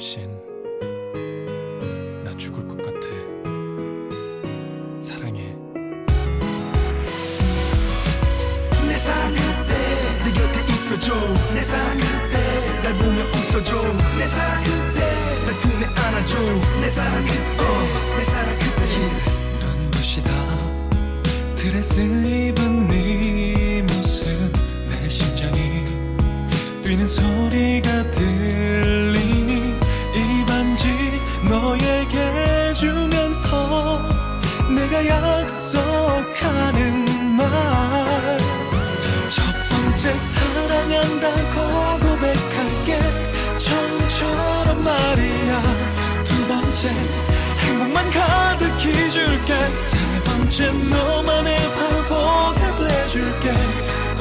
없인 나 죽을 것 같아. 사랑해. 내 사랑 그대 내 곁에 있어줘. 내 사랑 그대 날 보며 웃어줘. 내 사랑 그대 날 품에 안아줘. 내 사랑 그대 두 번째 행복만 가득히 줄게. 세 번째 너만의 바보가 돼줄게.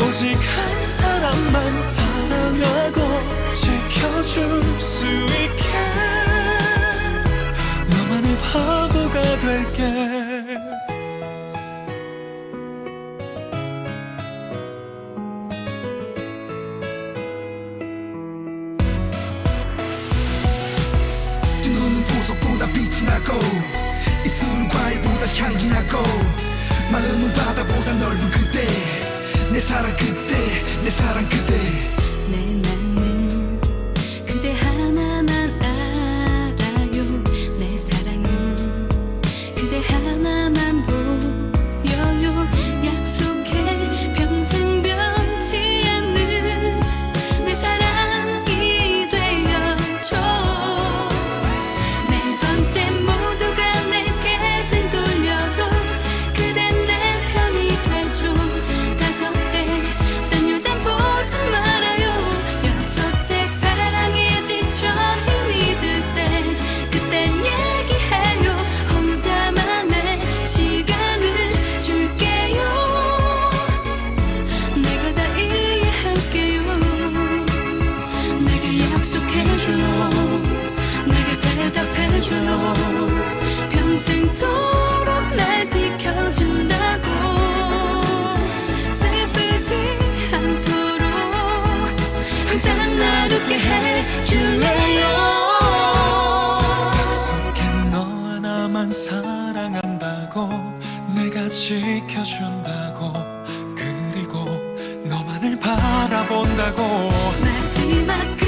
오직 한 사람만 사랑하고 지켜줄 수 있게 나고 입술은 과일보다 향기 나고 마음은 바다보다 넓은 그대 내 사랑 그대 내 사랑 그대 해줘요 내게 대답해줘요 평생도록 날 지켜준다고. 슬프지 않도록 항상 날 웃게 해줄래요? 약속해 너 하나만 사랑한다고 내가 지켜준다고. 그리고 너만을 바라본다고. 마지막